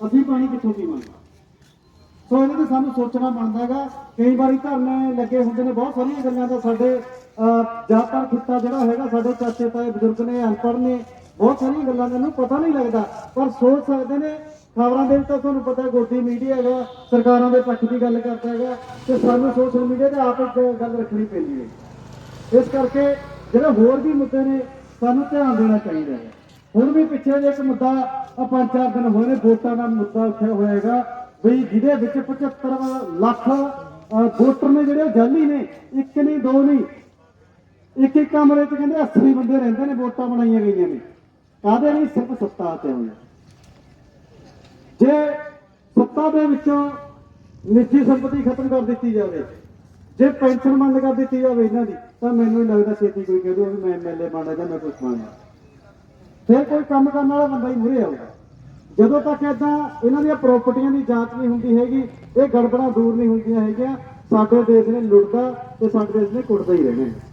ਅਸੀਂ ਪਾਣੀ ਕਿੱਥੋਂ ਪੀਵਾਂਗੇ? ਸੋ ਇਹਦੇ ਤੇ ਸਾਨੂੰ ਸੋਚਣਾ ਬਣਦਾ ਹੈਗਾ। ਕਈ ਵਾਰੀ ਧਰਨੇ ਲੱਗੇ ਹੁੰਦੇ ਨੇ, ਬਹੁਤ ਸਾਰੀਆਂ ਗੱਲਾਂ ਦਾ ਸਾਡੇ ਜ਼ਿਆਦਾਤਰ ਖਿੱਤਾ ਜਿਹੜਾ ਹੈਗਾ, ਸਾਡੇ ਚਾਚੇ ਤਾਏ ਬਜ਼ੁਰਗ ਨੇ, ਅਨਪੜ੍ਹ ਨੇ, ਬਹੁਤ ਸਾਰੀਆਂ ਗੱਲਾਂ ਦਾ ਨੂੰ ਪਤਾ ਨਹੀਂ ਲੱਗਦਾ, ਪਰ ਸੋਚ ਸਕਦੇ ਨੇ। ਖਬਰਾਂ ਦੇ ਵਿੱਚ ਤਾਂ ਤੁਹਾਨੂੰ ਪਤਾ ਗੋਦੀ ਮੀਡੀਆ ਹੈਗਾ, ਸਰਕਾਰਾਂ ਦੇ ਪੱਖ ਦੀ ਗੱਲ ਕਰਦਾ ਹੈਗਾ, ਤੇ ਸਾਨੂੰ ਸੋਸ਼ਲ ਮੀਡੀਆ ਤੇ ਆਪ ਇੱਕ ਗੱਲ ਰੱਖਣੀ ਪੈਂਦੀ ਹੈ। ਇਸ ਕਰਕੇ, ਜਿਹੜੇ ਹੋਰ ਵੀ ਮੁੱਦੇ ਨੇ, ਸਾਨੂੰ ਧਿਆਨ ਦੇਣਾ ਚਾਹੀਦਾ ਹੈ। ਹੁਣ ਵੀ ਪਿੱਛੇ ਜੇ ਇੱਕ ਮੁੱਦਾ ਆ ਪੰਜ ਚਾਰ ਦਿਨ ਹੋਏ ਨੇ, ਵੋਟਾਂ ਦਾ ਮੁੱਦਾ ਉੱਠਿਆ ਹੋਇਆ ਹੈਗਾ ਵੀ ਜਿਹਦੇ ਵਿੱਚ 75 ਲੱਖ ਵੋਟਰ ਨੇ ਜਿਹੜੇ ਉਹ ਜਾਲੀ ਨੇ, ਇੱਕ ਨਹੀਂ, ਦੋ ਨਹੀਂ। ਇੱਕ ਇੱਕ ਕਮਰੇ 'ਚ ਕਹਿੰਦੇ 80 ਬੰਦੇ ਰਹਿੰਦੇ ਨੇ, ਵੋਟਾਂ ਬਣਾਈਆਂ ਗਈਆਂ ਨੇ। ਕਾਹਦੇ ਲਈ? ਸਿਰਫ ਸੱਤਾ ਤੇ ਹੋਣਾ। ਜੇ ਸੱਤਾ ਦੇ ਵਿੱਚੋਂ ਨਿੱਜੀ ਸੰਪਤੀ ਖਤਮ ਕਰ ਦਿੱਤੀ ਜਾਵੇ, ਜੇ ਪੈਨਸ਼ਨ ਬੰਦ ਕਰ ਦਿੱਤੀ ਜਾਵੇ ਇਹਨਾਂ ਦੀ, ਤਾਂ ਮੈਨੂੰ ਨਹੀਂ ਲੱਗਦਾ ਛੇਤੀ ਕੋਈ ਕਹਿੰਦੇ ਦੂਗਾ ਵੀ ਮੈਂ ਐਮਐਲਏ ਬਣਨਾ ਜਾਂ ਮੈਂ ਕੁਝ ਬਣਨਾ ਫਿਰ ਕੋਈ ਕੰਮ ਕਰਨ ਵਾਲਾ ਬੰਦਾ ਹੀ ਮੂਹਰੇ ਆਊਗਾ। ਜਦੋਂ ਤੱਕ ਏਦਾਂ ਇਹਨਾਂ ਦੀਆਂ ਪ੍ਰਾਪਰਟੀਆਂ ਦੀ ਜਾਂਚ ਨਹੀਂ ਹੁੰਦੀ ਹੈਗੀ, ਇਹ ਗੜਬੜਾਂ ਦੂਰ ਨਹੀਂ ਹੁੰਦੀਆਂ ਹੈਗੀਆਂ, ਸਾਡੇ ਦੇਸ਼ ਨੇ ਲੁੱਟਦਾ ਤੇ ਸਾਡੇ ਦੇਸ਼ ਨੇ ਕੁੱਟਦਾ ਹੀ ਰਹਿਣਾ